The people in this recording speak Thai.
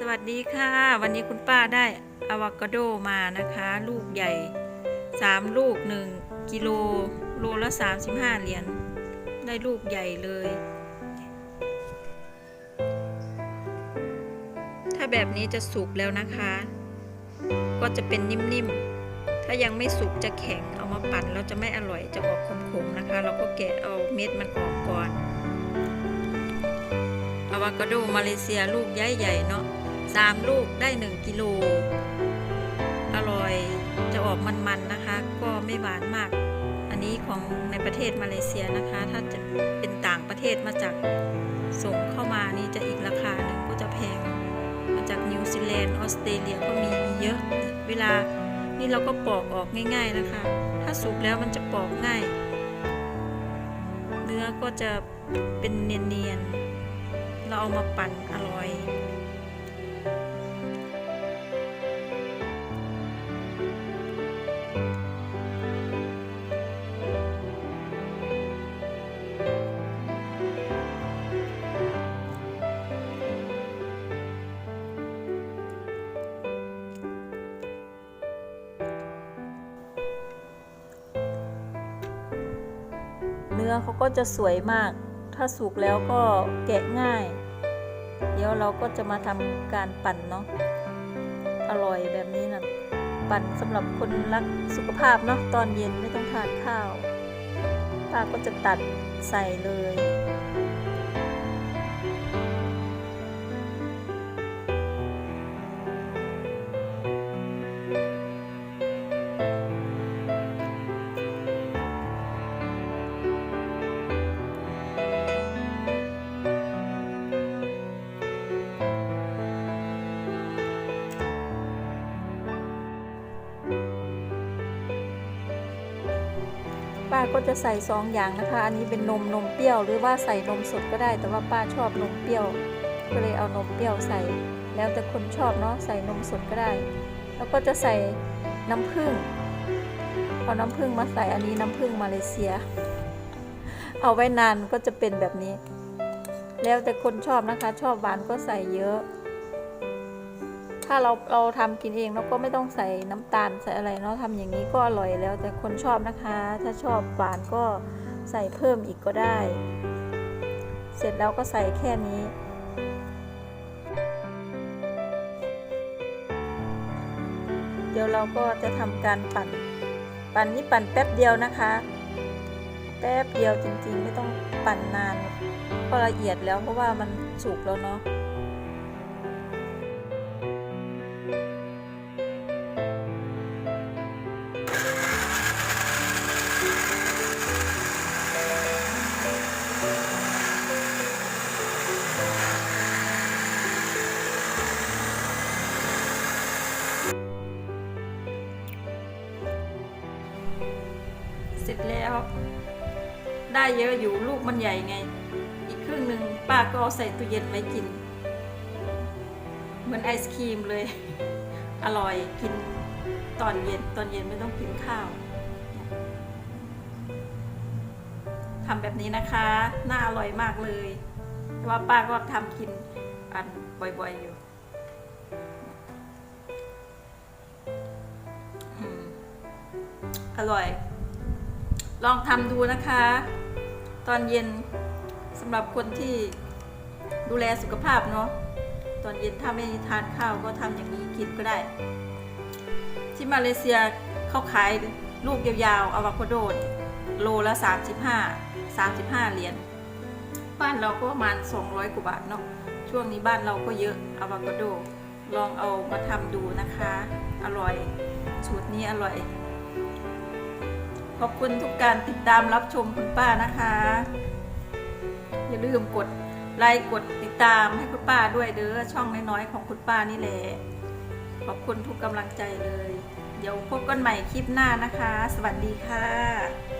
สวัสดีค่ะ วันนี้คุณป้าได้อะวาคาโดมานะคะ ลูกใหญ่ 3 ลูก 1 กิโลโลละ 35 เหรียญได้ลูกใหญ่เลย ถ้าแบบนี้จะสุกแล้วนะคะ ก็จะเป็นนิ่มๆ ถ้ายังไม่สุกจะแข็งเอามาปั่นแล้วจะไม่อร่อยจะออกขมๆนะคะ เราก็แกะเอาเม็ดมันออกก่อนอะวาคาโดมาเลเซียลูกใหญ่ๆเนาะ สามลูกได้หนึ่งกิโล อร่อยจะออกมันๆนะคะ ก็ไม่หวานมาก อันนี้ของในประเทศมาเลเซียนะคะ ถ้าจะเป็นต่างประเทศมาจากส่งเข้ามานี่จะอีกราคาหนึ่งก็จะแพง มาจากนิวซีแลนด์ออสเตรเลียก็มีมีเยอะ เวลานี่เราก็ปอกออกง่ายๆนะคะ ถ้าสุกแล้วมันจะปอกง่าย เนื้อก็จะเป็นเนียนๆ เราเอามาปั่นอร่อย นื้อเขาก็จะสวยมาก ถ้าสุกแล้วก็แกะง่าย เดี๋ยวเราก็จะมาทำการปั่นเนาะ อร่อยแบบนี้นะปั่นสำหรับคนรักสุขภาพเนาะ ตอนเย็นไม่ต้องทานข้าว ป้าก็จะตัดใส่เลย ก็จะใส่สองอย่างนะคะ อันนี้เป็นนมนมเปรี้ยวหรือว่าใส่นมสดก็ได้ แต่ว่าป้าชอบนมเปรี้ยว ก็เลยเอานมเปรี้ยวใส่ แล้วแต่คนชอบเนาะใส่นมสดก็ได้ แล้วก็จะใส่น้ำผึ้งเอาน้ำผึ้งมาใส่อันนี้น้ำผึ้งมาเลเซีย เอาไว้นานก็จะเป็นแบบนี้ แล้วแต่คนชอบนะคะ ชอบหวานก็ใส่เยอะ ถ้าเราเราทำกินเองเราก็ไม่ต้องใส่น้ำตาลใส่อะไรเนาะทำอย่างนี้ก็อร่อยแล้ว แต่คนชอบนะคะ ถ้าชอบหวานก็ใส่เพิ่มอีกก็ได้ เสร็จแล้วก็ใส่แค่นี้ เดี๋ยวเราก็จะทำการปั่น ปั่นนี่ปั่นแป๊บเดียวนะคะ แป๊บเดียวจริงๆ ไม่ต้องปั่นนานก็ละเอียดแล้วเพราะว่ามันสุกแล้วเนาะ เสร็จแล้ว ได้เยอะอยู่ลูกมันใหญ่ไง อีกครึ่งหนึ่งป้าก็เอาใส่ตู้เย็นไว้กิน เหมือนไอศครีมเลย อร่อยกินตอนเย็นตอนเย็นไม่ต้องกินข้าวทำแบบนี้นะคะ น่าอร่อยมากเลยแต่ว่าป้าก็ทำกินอันบ่อยๆอยู่อืมอร่อย ลองทำดูนะคะ ตอนเย็นสำหรับคนที่ดูแลสุขภาพเนาะตอนเย็นถ้าไม่ทานข้าวก็ทำอย่างนี้กินก็ได้ ที่มาเลเซียเขาขายลูกยาวๆอะวาคาโดโลละ 35 35 เหรียญบ้านเราก็ประมาณ 200 กว่าบาทเนาะช่วงนี้บ้านเราก็เยอะอะวาคาโดลองเอามาทำดูนะคะ อร่อยสูตรนี้อร่อย ขอบคุณทุกการติดตามรับชมคุณป้านะคะ อย่าลืมกดไลค์กดติดตามให้คุณป้าด้วยเด้อช่องน้อยๆของคุณป้านี่แหละขอบคุณทุกกำลังใจเลย เดี๋ยวพบกันใหม่คลิปหน้านะคะ สวัสดีค่ะ